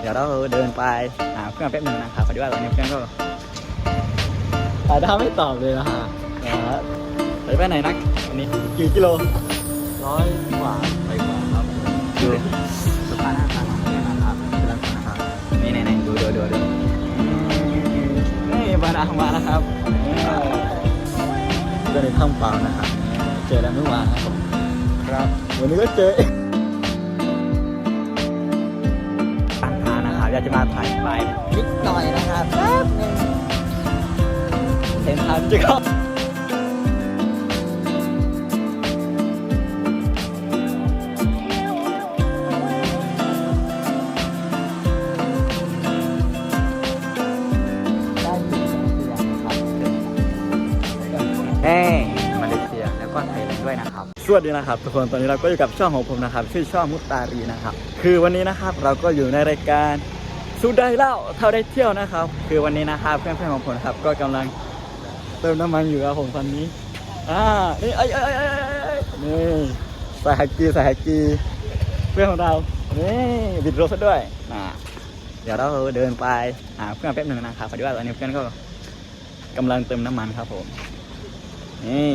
เดี๋ยวเราเดินไปหาเพื่อนแป๊บหนึงนะครับพอดีว่าตอนนี้เพื่อนก็อาถ้าไม่ตอบเลยนะฮะนะฮะไปไปไหนนักวันนี้กี่กิโลร้อยกว่าไปกว่าครับดูสภาพหน้าตาของเพื่อนนะครับเป็นลักษณะครับนี่ไหนๆดูดูดูดูนี่บานามาแล้วครับนี่ก็ในถ้ำเปล่านะครับเจอแล้วเมื่อวานนะครับครับ วันนี้ก็เจอ ราจะมาถ่ายไปนิดหน่อยนะครับแป๊บนึงเห็นทันจิครับได้ถึงเอ้ยมาเลเซียแล้วก็ไทยแลนด์ด้วยนะครับ สวัสดีนะครับทุกคนตอนนี้เราก็อยู่กับช่องของผมนะครับ ชื่อช่องมุตตารีนะครับ คือวันนี้นะครับเราก็อยู่ในรายการ สุดได้เล่าเท่าได้เที่ยวนะครับ คือวันนี้นะครับเพื่อนๆของผมนะครับ ก็กำลังเติมน้ำมันอยู่ครับผมตอนนี้อ่านี่ไอ้ไอ้ไอ้ไอ้ไอ้นี่สายฮักกีสายฮักกีเพื่อนของเรานี่บิดรถซะด้วยนะเดี๋ยวเราเดินไปหาเพื่อนแป๊บหนึ่งนะครับพอดีว่าตอนนี้เพื่อนก็กำลังเติมน้ำมันครับผมนี่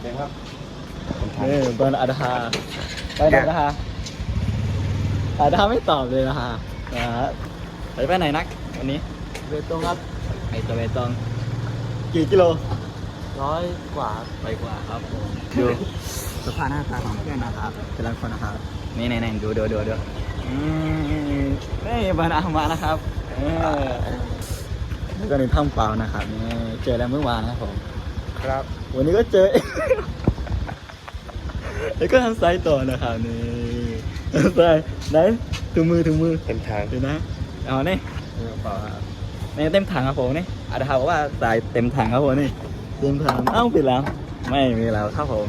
เดี๋ยวครับนี่เบอร์อาดาฮาไปไหนนะฮะ อาดาฮาไม่ตอบเลยนะฮะนะฮะไปไปไหนนักวันนี้เวตรงครับไปตัวเบตองกี่กิโลร้อยกว่าไปกว่าครับผมดูสภาพหน้าตาของเพื่อนนะครับเป็นลักษณะครับนี่ไหนๆดูดูดูดูอืมนี่เบอร์อามานะครับเออแล้วก็ในถ้ำเปล่านะครับนี่เจอแล้วเมื่อวานนะครับผมครับ วันนี้ก็เจอแล้วก็ทำไซต์ต่อนะครับนี่ทำ ไซต์ไหนถึงมือถึงมือเต็มทางเดี๋ยวนะเอานี่เปล่าครับนี่เต็มถังครับผมนี่อาจจะบอกว่าใส่เต็มถังครับผมนี่เต็มถังเอ้าปิดแล้ว ไม่มีแล้วครับผม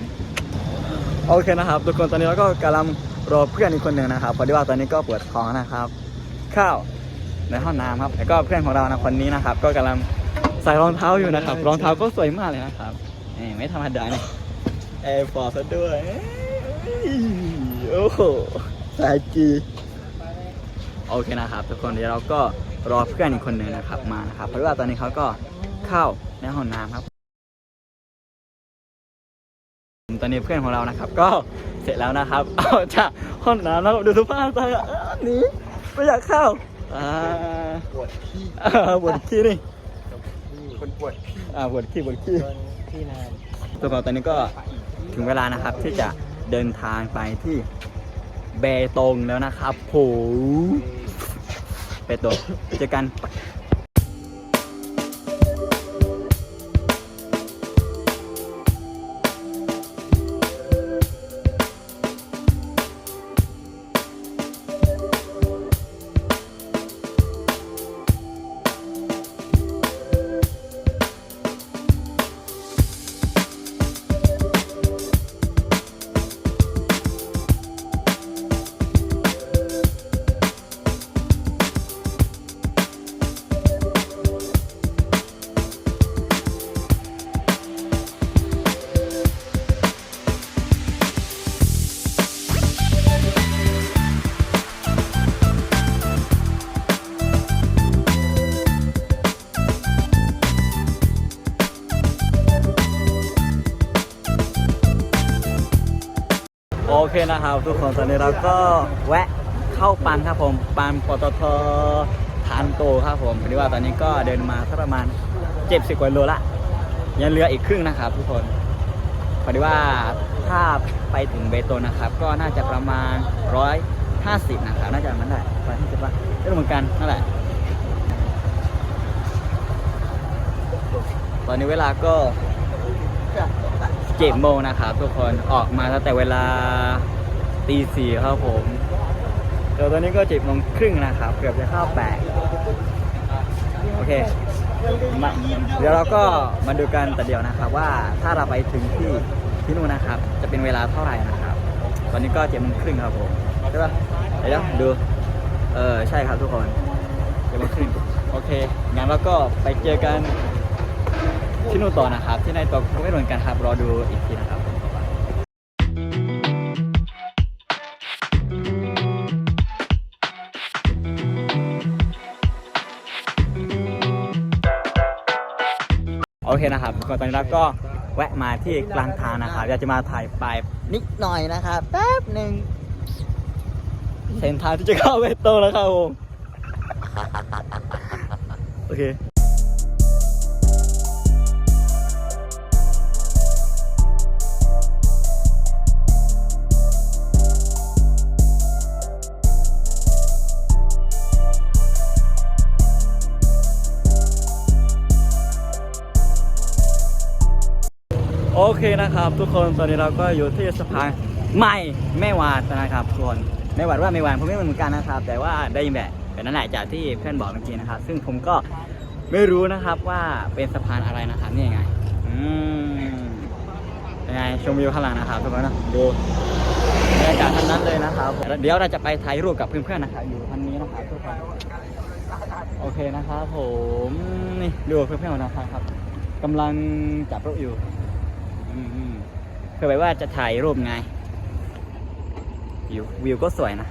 โอเคนะครับทุกคนตอนนี้เราก็กำลังรอเพื่อนอีกคนหนึ่งนะครับพอดีว่าตอนนี้ก็ปวดท้องนะครับ ข้าวในห้องน้ำครับแล้วก็เพื่อนของเรานะคนนี้นะครับ ก็กำลังใส่รองเท้าอยู่นะครับ รองเท้าก็สวยมากเลยนะครับนี่ไม่ธรรมดาเนี่ยแอร์ฟอร์ซะด้วยเอ้ย โอ้โหสายกีโอเคนะครับ ทุกคนเดี๋ยวเราก็รอเพื่อนอีกคนหนึ่งนะครับมานะครับ เพราะว่าตอนนี้เขาก็เข้าในห้องน้ำครับ ตอนนี้เพื่อนของเรานะครับ ก็เสร็จแล้วนะครับเอาจากห้องน้ำแล้วดูสภาพตาอะหนีไม่อยากเข้าอ่าปวดขี้อ่าปวดขี้นี่คนปวดขี้อ่าปวดขี้ปวดขี้จนที่นานทุกคนตอนนี้ก็ถึงเวลานะครับที่จะ เดินทางไปที่เบตงแล้วนะครับโหเบตงเจอกัน นะครับ ทุกคนตอนนี้เราก็แวะเข้าปันครับผมปันปตททานโตครับผมพอดีว่าตอนนี้ก็เดินมาสักประมาณ70กว่าโลละยังเหลืออีกครึ่งนะครับ ทุกคนพอดีว่าถ้าไปถึงเบโตนนะครับ ก็น่าจะประมาณ150นะครับน่าจะมันได้ไปที่จะว่าไม่รู้เหมือนกันนั่นแหละตอนนี้เวลาก็เจ็ดโมงนะครับทุกคนออกมาตั้งแต่เวลา ตีสี่ครับผมเดี๋ยวตอนนี้ก็เจ็ดโมงครึ่งนะครับ เกือบจะเข้าแปดโอเคมาเดี๋ยวเราก็มาดูกันแต่เดียวนะครับ ว่าถ้าเราไปถึงที่ที่นู่นนะครับ จะเป็นเวลาเท่าไหร่นะครับ ตอนนี้ก็เจ็ดโมงครึ่งครับผมใช่ปะเดี๋ยวดูเออใช่ครับทุกคนเจ็ดโมงครึ่งโอเคงั้นเราก็ไปเจอกันที่นู่นต่อนะครับ ที่ในตัวไม่เหมือนกันครับรอดูอีกทีนะ ก็ตอนนี้เราก็แวะมาที่กลางทางนะครับอยากจะมาถ่ายปลายนิดหน่อยนะครับแป๊บหนึ่งเส้นทางที่จะเข้าเวตโตแล้วครับผมโอเค โอเคนะครับทุกคนตอนนี้เราก็อยู่ที่สะพานใหม่แม่วาดนะครับทุกคนไม่หวาดว่าไม่หวานผมไม่เหมือนกันนะครับ แต่ว่าได้ยินแบบเป็นนั่นแหละจากที่เพื่อนบอกเมื่อกี้นะครับ ซึ่งผมก็ไม่รู้นะครับว่าเป็นสะพานอะไรนะครับนี่ยังไงอืมยังไงชมวิวข้างหลังนะครับทุกคนนะดูบรรยากาศท่างนั้นเลยนะครับเดี๋ยวเราจะไปถ่ายรูปกับเพื่อนๆนะครับอยู่ท่านนี้นะครับทุกคนโอเคนะครับผมนี่ดูเพื่อนๆของเราครับกำลังจับรถอยู่ คือแบบว่าจะถ่ายรูปไง วิววิวก็สวยนะ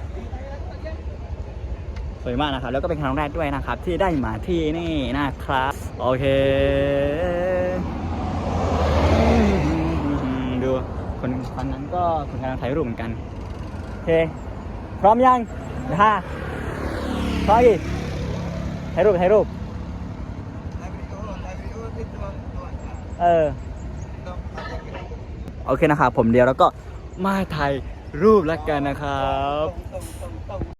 สวยมากนะครับ แล้วก็เป็นครั้งแรกด้วยนะครับ ที่ได้มาที่นี่นะครับ โอเค ดูคนคนนั้นก็คนกำลังถ่ายรูปเหมือนกัน โอเค พร้อมยังฮ่าพร้อมอีกถ่ายรูปถ่ายรูปเออ โอเคนะครับผมเดียวแล้วก็มาถ่ายรูปแล้วกันนะครับ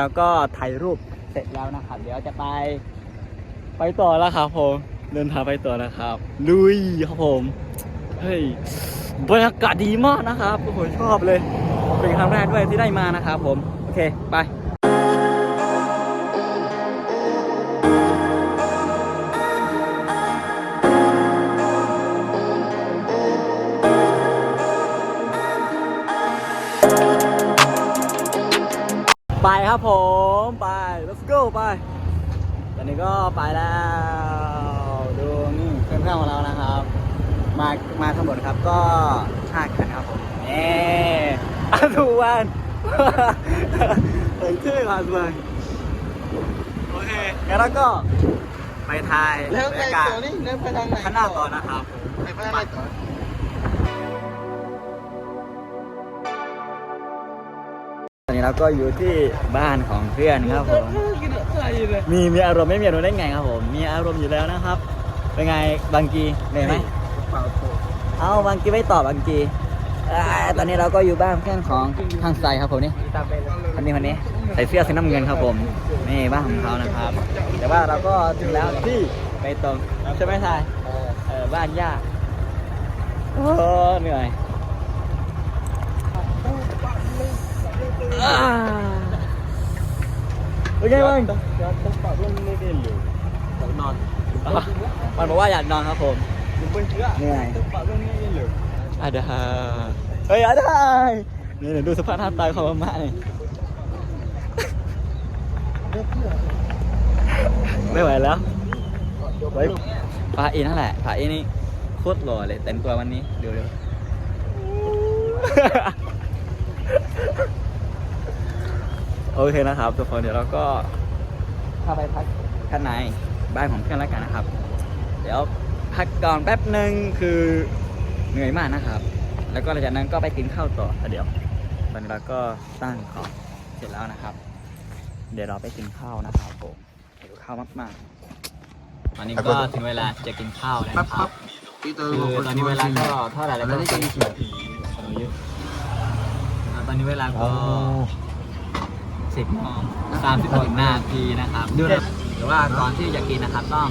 เราก็ถ่ายรูปเสร็จแล้วนะครับ เดี๋ยวจะไปไปต่อแล้วครับผมเดินทางไปต่อนะครับลุยครับผมเฮ้ยบรรยากาศดีมากนะครับผมชอบเลย เป็นครั้งแรกด้วยที่ได้มานะครับผม โอเค ไป ครับผมไป let's go ไป ตอนนี้ก็ไปแล้ว ดูนี่เพื่อนๆของเรานะครับ มามาทั้งหมดครับก็ห้าคันครับผมนี่อาทุวันเห็นชื่ออาทุวันโอเคงั้นเราก็ไปถ่ายแล้วบรไปรยากาศต่อนี่แล้วไปทางไหนข้างหน้าต่อนะครับ ไปทางไหนต่อ นนี้เราก็อยู่ที่บ้านของเพื่อนครับผมมีมีอารมณ์ไม่มีอารมณ์ได้ไงครับผมมีอารมณ์อยู่แล้วนะครับเป็นไงบางกีเหนื่อยไหมเปล่าโผล่เอาบางกีไม่ตอบบางกีอ่าตอนนี้เราก็อยู่บ้านเพื่อนของทางไซครับผมนี่ตามไปเลยคนนี้คนนี้ใส่เสื้อสีน้ำเงินครับผมนี่บ้านของเขานะครับ แต่ว่าเราก็ถึงแล้วที่ไปตรงใช่ไหมทายเออบ้านย่าโอ้เหนื่อยอ่า เป็นไงบ้างต้องปรับเรื่องไม่ได้เลยต้องนอนมันบอกว่าอยากนอนครับผมมึงเป็นเชื้อเหนื่อยต้องปรับเรื่องไม่ได้เลยอาดาเฮ้ยอาดานี่เดี๋ยวดูสภาพหน้าตาของมาม่าหน่อยไม่ไหวแล้วไว้พาอีนั่นแหละพาอีนี่โคตรหล่อเลยแต่งตัววันนี้เดี๋ยวเดี๋ยว โอเคนะครับทุกคนเดี๋ยวเราก็เข้าไปพักข้างในบ้านของเพื่อนแล้วกันนะครับ เดี๋ยวพักก่อนแป๊บหนึ่งคือเหนื่อยมากนะครับ แล้วก็หลังจากนั้นก็ไปกินข้าวต่อแต่เดี๋ยวตอนนี้เราก็ตั้งของเสร็จแล้วนะครับ เดี๋ยวเราไปกินข้าวนะครับผมหิวข้าวมากๆตอนนี้ก็ถึงเวลาจะกินข้าวแล้วปั๊บนะครัปั๊บบพี่ตัวคือตอนนี้เวลาก็เท่าไหร่แล้วก็สี่สิบนาทีอ่าตอนนี้เวลาก็ 10โมงหกนาทีนะครับ ดูนะหรือว่าก่อนที่จะกินนะครับต้อง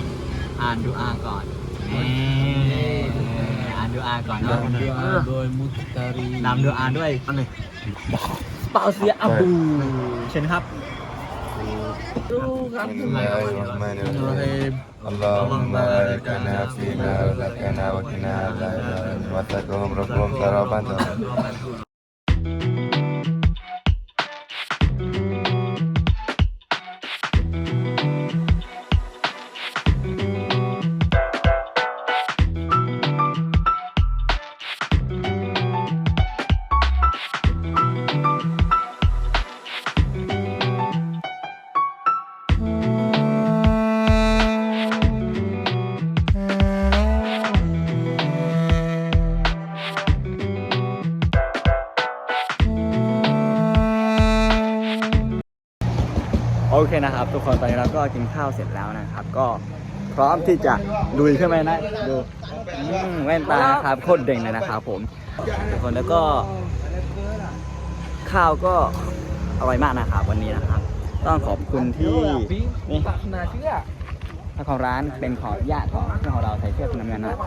อ่านดูอาก่อนนี่อ่านดูอาก่อนนะโดยมุตตารีนำดูอาด้วยอันไหนเปล่าเสียอับูเชนครับดูครับอัลลอฮฺมะนิมอัลลอฮฺมะริกานาฟีนาลักานาวักนาลาอิลาอิลวะตะกุมรับบุมตะรบันตะ นะครับ ทุกคนตอนนี้เราก็กินข้าวเสร็จแล้วนะครับ ก็พร้อมที่จะลุยใช่ไหมนะดูอืมแว่นตาครับโคตรเด่งเลยนะครับผมทุกคนแล้วก็ข้าวก็อร่อยมากนะครับวันนี้นะครับ ต้องขอบคุณที่นี่เจ้าของร้านเป็นของญาติของเพื่อนของเราใส่เสื้อคุณน้ำเงินนะ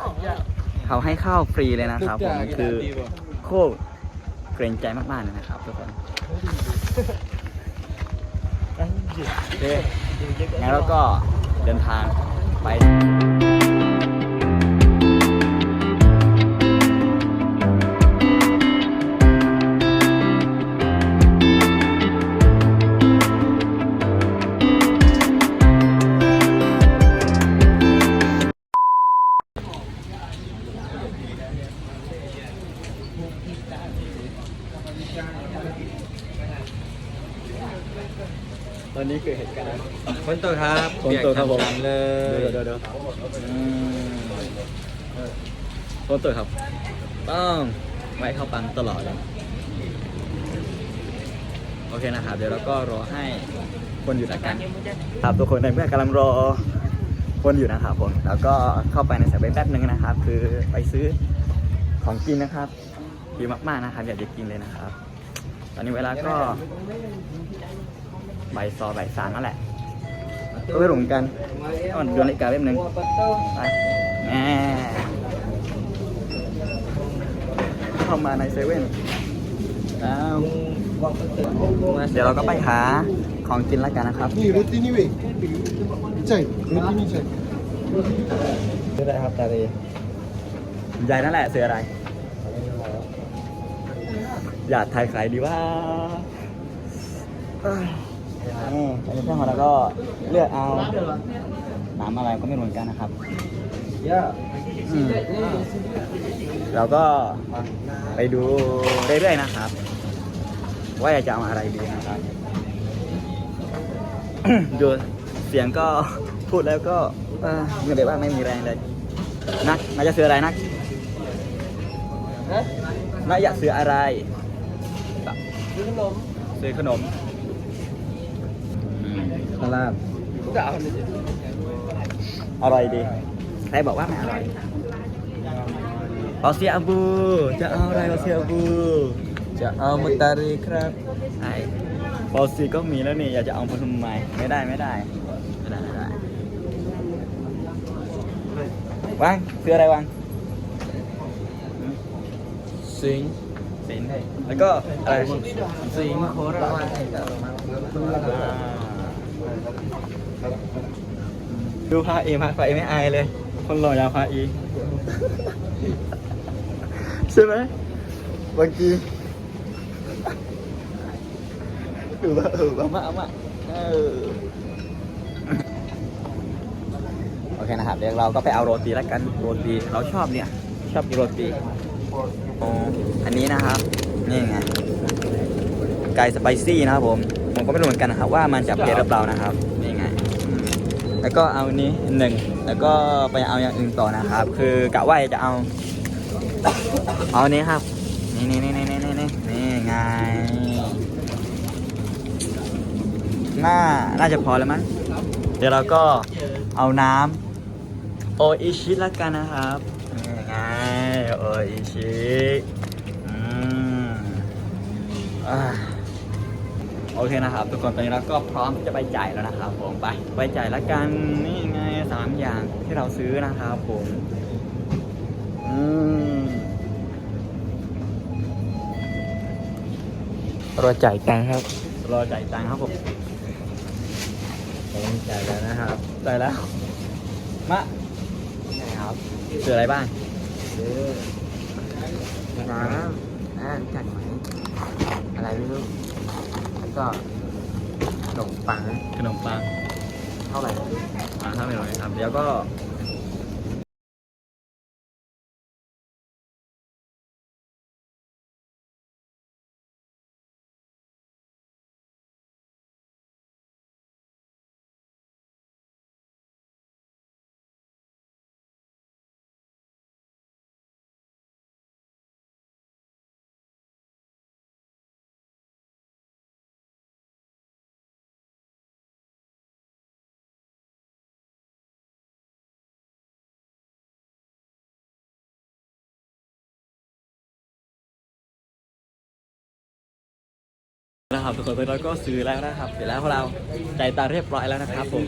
เขาให้ข้าวฟรีเลยนะครับผมคือโคตรเกรงใจมากๆเลยนะครับทุกคน โอเคงั้นเราก็เดินทางไป ตอนนี้เกิดเหตุการณ์ฝนตกครับฝนตกครับผมเปียกๆเลยเดี๋ยวเดี๋ยวอืมโทษตัวครับ ต้องไว้เข้าปั๊มตลอดเลยโอเคนะครับ เดี๋ยวเราก็รอให้คนอยู่ด้วยกัน ครับทุกคนในเพื่อนกำลังรอคนอยู่นะครับผม แล้วก็เข้าไปในสายเว็บแป๊บนึงนะครับ คือไปซื้อของกินนะครับดีมากๆนะครับ อยากจะกินเลยนะครับ ตอนนี้เวลาก็ บ่ายสองบ่ายสามนั่นแหละก็ไม่รู้เหมือนกันอ่อนดูนาฬิกาแป๊บนึงไปแหม่เข้ามาในเซเว่นแล้วเดี๋ยวเราก็ไปหาของกินแล้วกันนะครับ Ni roti ni weh. Cai, roti ni cai. ซื้ออะไรครับตาลีใหญ่นั่นแหละซื้ออะไร อยากถ่ายขายดีว่า เอ้ยอืมอันนี้เพื่อนของเราก็เลือกเอาน้ำอะไรก็ไม่รู้เหมือนกันนะครับ Ya. อืมเราก็ไปดูเรื่อยๆนะครับ ว่าจะเอาอะไรดีนะครับ ดูเสียงก็พูดแล้วก็เออเหมือนแบบว่าไม่มีแรงเลยนักน่าจะซื้ออะไรนัก Hah? น่าอยากซื้ออะไร Ini belum. ซื้อขนมอื ม Salam. Enggak, aja. อร่อยดี ใครบอกว่าไม่อร่อยเอาเสียอบู จะเอาอะไรเอาเสียอบู จะเอามุตารีครับไอ้บอลซีก็มีแล้วนี่อยากจะเอามาทำไมไม่ได้ไม่ได้ไม่ได้ไม่ได้วางซื้ออะไรวางสิงสินแล้วก็อะไรสิงโคราช ดูพาเอพาไปไม่อายเลย คนหล่อยาวพาอีใช่ไหมบางทีเออเออเอามาเอามาเออโอเคนะครับเดี๋ยวเราก็ไปเอาโรตีแล้วกันโรตีเราชอบเนี่ย ชอบกินโรตีอ๋ออันนี้นะครับ นี่ไงไก่สไปซี่นะครับผม ผมก็ไม่รู้เหมือนกันนะครับว่ามันจะเผ็ดหรือเปล่านะครับนี่ไงอืมแล้วก็เอาอันนี้หนึ่งแล้วก็ไปเอาอย่างอื่นต่อนะครับ คือกะว่าจะเอา เอาอันนี้ครับ นี่นี่นี่นี่นี่นี่นี่ไงน่าน่าจะพอแล้วมั้งเดี๋ยวเราก็เอาน้ำโออิชิละกันนะครับนี่ไงโออิชิอืมอ่าโออเคนะครับ ทุกคนตอนนี้เราก็พร้อมที่จะไปจ่ายแล้วนะครับผมไปไปจ่ายละกันนี่ไงสามอย่างที่เราซื้อนะครับผมอืมรอจ่ายตังค์ครับ รอจ่ายตังค์ครับผมผมจ่ายแล้วนะครับจ่ายแล้วมาใช่ครับซื้ออะไรบ้างซื้อน้ำอ่ารู้จักไหมอะไรไม่รู้แล้ว ก็ขนมปังขนมปังเท่าไหร่อ่าถ้าไม่รู้นะครับ เดี๋ยวก็ นะครับทุกคนตอนนี้เราก็ซื้อแล้วนะครับเสร็จแล้วพวกเราจ่ายตังค์เรียบร้อยแล้วนะครับผม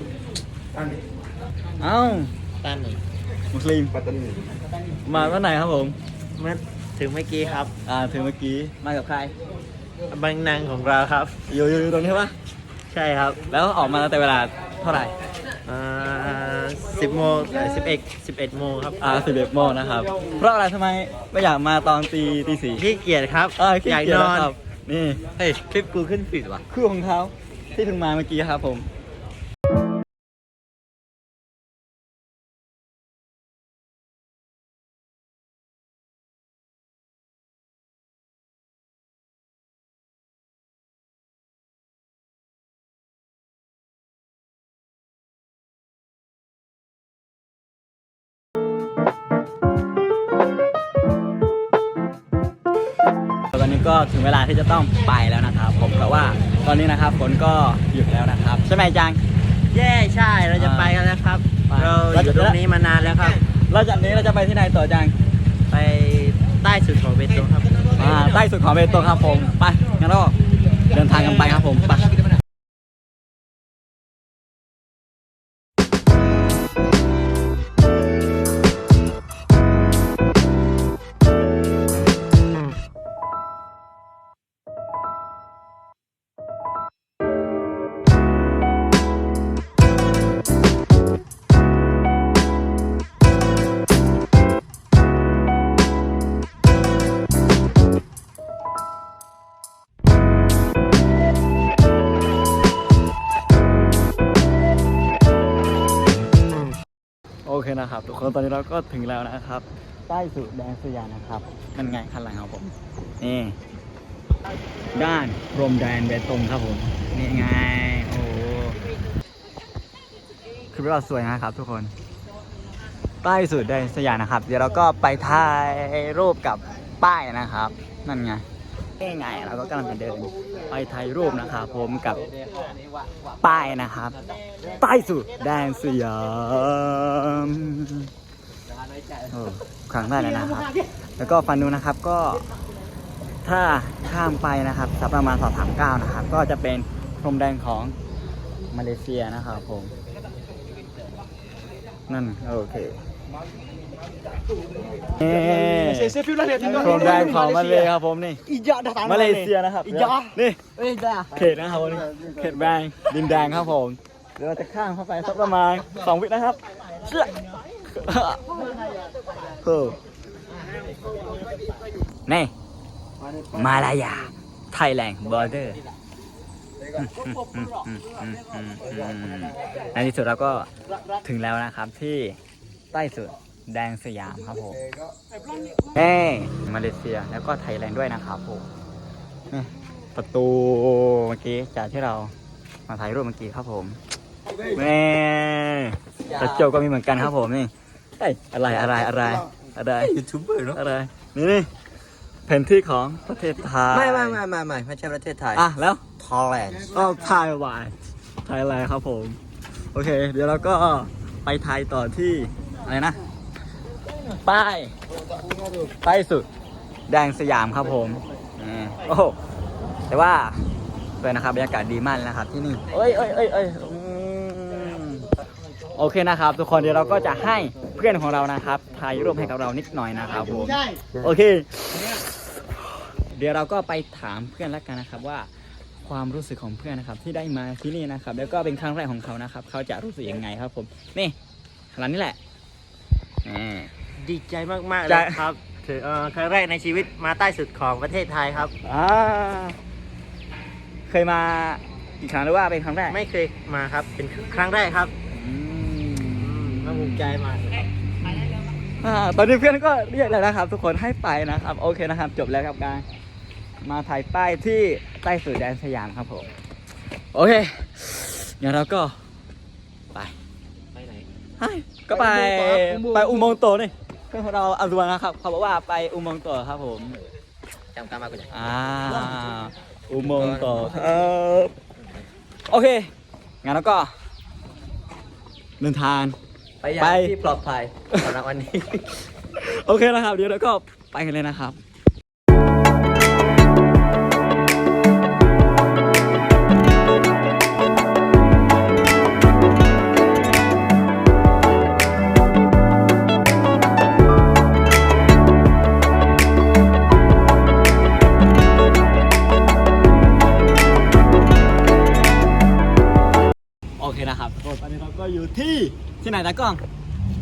เอ้าตันมุสลิมมาวันไหนครับผม เมื่อถึงเมื่อกี้ครับ อ่าถึงเมื่อกี้ มากับใครบางนางของเราครับ อยู่อยู่อยู่ตรงนี้ปะใช่ครับแล้วออกมาตั้งแต่เวลาเท่าไหร่ อ่าสิบโมงสิบเอ็ดสิบเอ็ดโมงครับอ่าสิบเอ็ดโมงนะครับ เพราะอะไรทำไมไม่อยากมาตอนตีตีสี่ ขี้เกียจครับ เออขี้อยากเกียจนอนแล้วครับ นี่ เฮ้ย คลิปกูขึ้นฟีดว่ะคู่ของเขาที่เพิ่งมาเมื่อกี้ครับผม ก็ถึงเวลาที่จะต้องไปแล้วนะครับ ผมเพราะว่าตอนนี้นะครับฝนก็หยุดแล้วนะครับ ใช่ไหมจัง เย่ใช่เราจะไปกันแล้วครับ ไป เราอยู่ตรงนี้มานานแล้วครับ แล้วจากนี้เราจะไปที่ไหนต่อจังไปใต้สุดของเบตงครับ อ่าใต้สุดของเบตงครับผมไปงั้นเราเดินทางกันไปครับผมไป นะครับ ทุกคนตอนนี้เราก็ถึงแล้วนะครับ ใต้สุดแดนสยามนะครับนั่นไงข้างหลังของผมนี่ด้านพรมแดนเบตงครับผมนี่ไงโอ้คือว่าสวยนะครับทุกคนใต้สุดแดนสยามนะครับ เดี๋ยวเราก็ไปถ่ายรูปกับป้ายนะครับ นั่นไง นี่ไงเราก็กำลังจะเดินไปถ่ายรูปนะครับผมกับป้ายนะครับใต้สุดแดนสยามครั้งได้แล้วนะครับ แล้วก็ฟันนูนะครับก็ถ้าข้ามไปนะครับสักประมาณ239นะครับ ก็จะเป็นพรมแดนของมาเลเซียนะครับผมนั่นโอเค นี่ Saya feel lah dia พรมแดนของมาเลยครับผมนี่ Ijak dah tanah มาเลเซียนะครับ Ijak ah. นี่ Eh dah. เขตนะครับผมเขตแดงดินแดงครับผมเดี๋ยวเราจะข้ามเข้าไปสักประมาณสองวินะครับเชื่อเฮ้อนี่มาลายาไทยแลนด์บอร์เดอร์ในที่สุดเราก็ถึงแล้วนะครับที่ ใต้สุด แดงสยามครับผมเอ้มาเลเซียแล้วก็ไทยแลนด์ด้วยนะครับผมนี่ประตูเมื่อกี้จากที่เรามาถ่ายรูปเมื่อกี้ครับผมแม่กระจกก็มีเหมือนกันครับผมนี่เอ้ยอะไรอะไรอะไรอะไรยูทูบเบอร์เนาะอะไรนี่นี่แผนที่ของประเทศไทยไม่ไม่ไม่ไม่ไม่ไม่ใช่ประเทศไทยอะแล้วทอร์แลนด์ก็ไทยวายไทยแลนด์ครับผม โอเค เดี๋ยวเราก็ไปไทยต่อที่ อะไรนะ ป้าย ป้ายสุด แดงสยามครับผมอืมโอ้โหแต่ว่าด้วยนะครับบรรยากาศดีมากเลยนะครับที่นี่เอ้ยเอ้ยเอ้ยเอ้ยอืมโอเคนะครับ ทุกคนเดี๋ยวเราก็จะให้เพื่อนของเรานะครับถ่ายรูปให้กับเรานิดหน่อยนะครับผมโอเค เดี๋ยวเราก็ไปถามเพื่อนแล้วกันนะครับว่าความรู้สึกของเพื่อนนะครับที่ได้มาที่นี่นะครับ แล้วก็เป็นครั้งแรกของเขานะครับ เขาจะรู้สึกยังไงครับผมนี่ร้านนี้แหละอ่า ดีใจมากๆใจเลยครับถือเอ่อครั้งแรกในชีวิตมาใต้สุดของประเทศไทยครับ อ่าเคยมากี่ครั้งหรือว่าเป็นครั้งแรกไม่เคยมาครับ เป็นครั้งแรกครับอืมน่าภูมิใจมากเลยครับอ่าตอนนี้เพื่อนก็เรียกแล้วนะครับ ทุกคนให้ไปนะครับ โอเคนะครับ จบแล้วครับการมาถ่ายป้ายที่ใต้สุดแดนสยามครับผม โอเคเดี๋ยวเราก็ไป ไปไหน เฮ้ย ก็ไปไปอุโมงค์โตนี่เพื่อนของเราอัลดวนนะครับเขาบอกว่าไปอุโมงค์โตครับผมจำการมากูจะอ่าอุโมงค์โตครับโอเคงั้นแล้วก็เดินทางไปอย่างไปที่ปลอดภัยสำหรับวันนี้ โอเคนะครับ เดี๋ยวเราก็ไปกันเลยนะครับ ที่ที่ไหนตากล้อง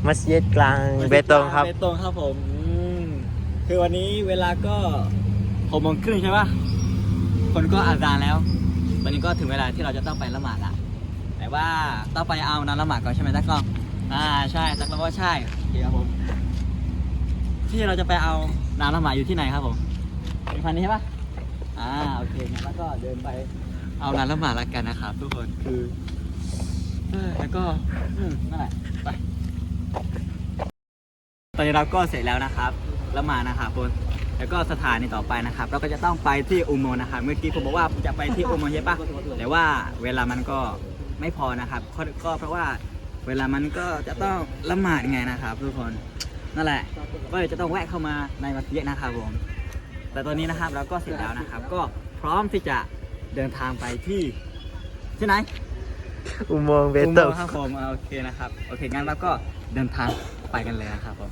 มัสยิดกลางเบตงครับเบตงครับผมอืมคือวันนี้เวลาก็หกโมงครึ่งใช่ปะคนก็อาซานแล้ววันนี้ก็ถึงเวลาที่เราจะต้องไปละหมาดละแต่ว่าต้องไปเอาน้ำละหมาดก่อนใช่ไหมตากล้องอ่าใช่ตากล้องว่าใช่โอเคครับผมที่เราจะไปเอาน้ำละหมาดอยู่ที่ไหนครับผมเป็นพันนี้ใช่ปะอ่าโอเคงั้นแล้วก็เดินไปเอาน้ำละหมาดละกันนะครับทุกคนคือ เออแล้วก็อืมนั่นแหละไปตอนนี้เราก็เสร็จแล้วนะครับ แล้วมานะครับบนแล้วก็สถานีต่อไปนะครับ เราก็จะต้องไปที่อุโมงค์นะครับเมื่อกี้ผมบอกว่าจะไปที่อุโมงค์ใช่ปะแต่ว่าเวลามันก็ไม่พอนะครับก็ก็เพราะว่าเวลามันก็จะต้องละหมาดไงนะครับทุกคนนั่นแหละ ก็เลยจะต้องแวะเข้ามาในมัสยิดนะครับผม แต่ตอนนี้นะครับเราก็เสร็จแล้วนะครับ ก็พร้อมที่จะเดินทางไปที่ที่ไหน อุโมงค์เบอุตโมงงค์ครับผมอ่าโอเคนะครับ โอเคงั้นเราก็เดินทางไปกันเลยนะครับผม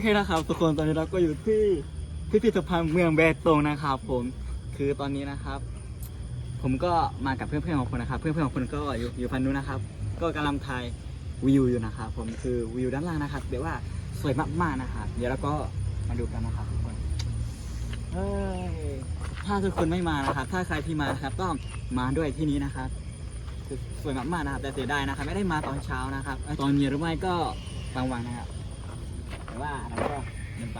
เคนะครับทุกคนตอนนี้เราก็อยู่ที่พิพิธภัณฑ์เมืองเบตงนะครับผมคือตอนนี้นะครับ ผมก็มากับเพื่อนๆของคนนะครับ เพื่อนๆของคนก็อยู่อยู่พันนู้นนะครับ ก็กำลังถ่ายวิวอยู่นะครับผมคือวิวด้านล่างนะครับเดี๋ยวว่าสวยมากๆนะครับเดี๋ยวเราก็มาดูกันนะครับทุกคนเอ้ยถ้าทุกคนไม่มานะครับ ถ้าใครที่มานะครับต้องมาด้วยที่นี้นะครับคือสวยมากๆนะครับ แต่เสียดายนะครับ ไม่ได้มาตอนเช้านะครับตอนเย็นหรือไม่ก็กลางวันนะครับ แต่ว่าเราก็เดินไป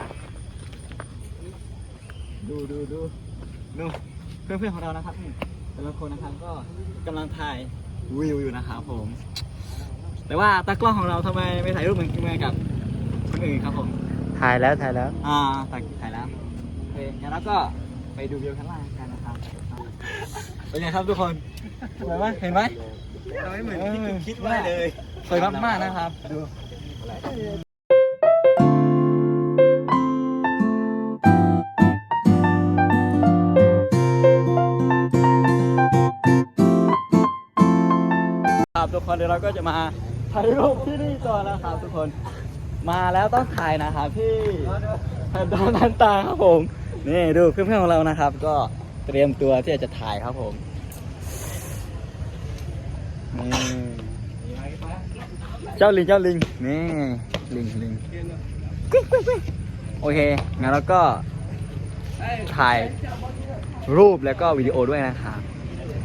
ดูดูดูดูเพื่อนเพื่อนๆของเรานะครับนี่แต่ละคนนะครับก็กำลังถ่ายวิวอยู่นะครับผม แต่ว่าตากล้องของเราทำไมไม่ถ่ายรูปเหมือนเหมือนกับคนอื่นครับผมถ่ายแล้วถ่ายแล้ว อ่าถ่ายถ่ายแล้วโอเคงั้นเราก็ไปดูวิวข้างล่างกันนะครับเป็นไงครับทุกคนสวยไหมเห็นไหมไม่เหมือนที่คุณคิดไว้เลยสวยมากๆนะครับดู ยวเราก็จะมาถ่ายรูปที่นี่ต่อนะครับทุกคน มาแล้วต้องถ่ายนะครับที่แผ่นดาวนันตาครับผม นี่ดูเพื่อนๆของเรานะครับ ก็เตรียมตัวที่จะถ่ายครับผมนี่เจ้าลิงเจ้าลิงนี่ลิงลิงโอเคงั้นเราก็ถ่ายรูปแล้วก็วิดีโอด้วยนะครับ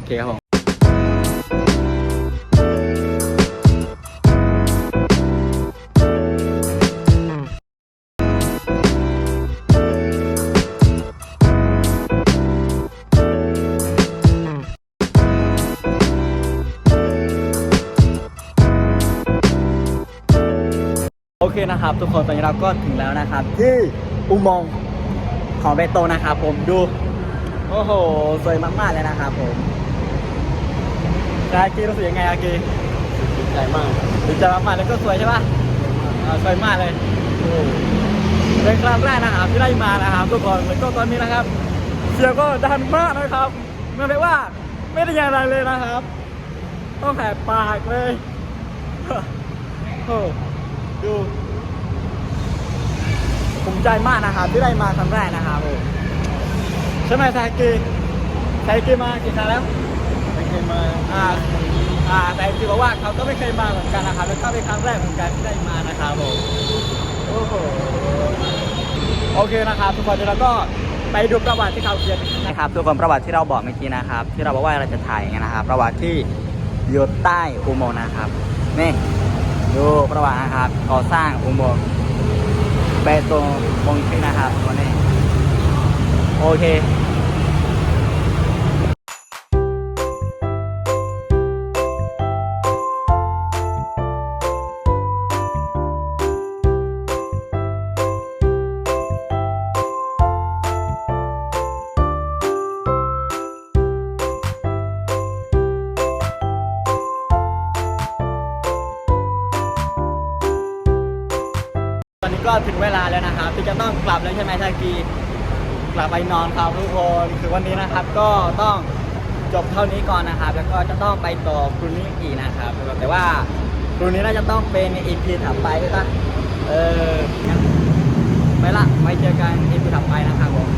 เคครับผม นะครับ ทุกคนตอนนี้เราก็ถึงแล้วนะครับ ที่อุโมงค์ของเบโตงนะครับผมดู โอ้โห สวยมากๆเลยนะครับผมอากีรู้สึกยังไงอากีดีใจมากดีใจมากๆแล้วก็สวยใช่ปะอ่าสวยมากเลยโอ้เป็นครั้งแรกนะครับที่ได้มานะครับทุกคนแล้วก็ตอนนี้นะครับ เสียงก็ดังมากนะครับเมื่อไรว่าไม่ได้ยินอะไรเลยนะครับ ต้องแหกปากเลย โอ้ดู ภูมิใจมากนะครับที่ได้มาครั้งแรกนะครับผมใช่ไหมซากิซากิมากี่ครั้งแล้วไม่เคยมาอ่าอ่าแต่จริงๆบอกว่าเขาก็ไม่เคยมาเหมือนกันนะครับแล้วก็เป็นครั้งแรกเหมือนกันที่ได้มานะครับผมโอ้โหโอเคนะครับทุกคนเดี๋ยวเราก็ไปดูประวัติที่เขาเขียนนะครับทุกคนประวัติที่เราบอกเมื่อกี้นะครับ ที่เราบอกว่าเราจะถ่ายอย่างเงี้ยนะครับ ประวัติที่อยู่ใต้อุโมงค์นะครับนี่ดูประวัตินะครับก่อสร้างอุโมงค์ ไปตงมงคินะครับตัวนี้โอเค ใช่ไหมชากีกลับไปนอนครับทุกคนคือวันนี้นะครับก็ต้องจบเท่านี้ก่อนนะครับ แล้วก็จะต้องไปต่อครูนี้อีกนะครับ แต่ว่าครูนี้น่าจะต้องเป็นอีพีถัดไปใช่ปะเอองั้นไปละไว้เจอกันอีพีถัดไปนะครับผม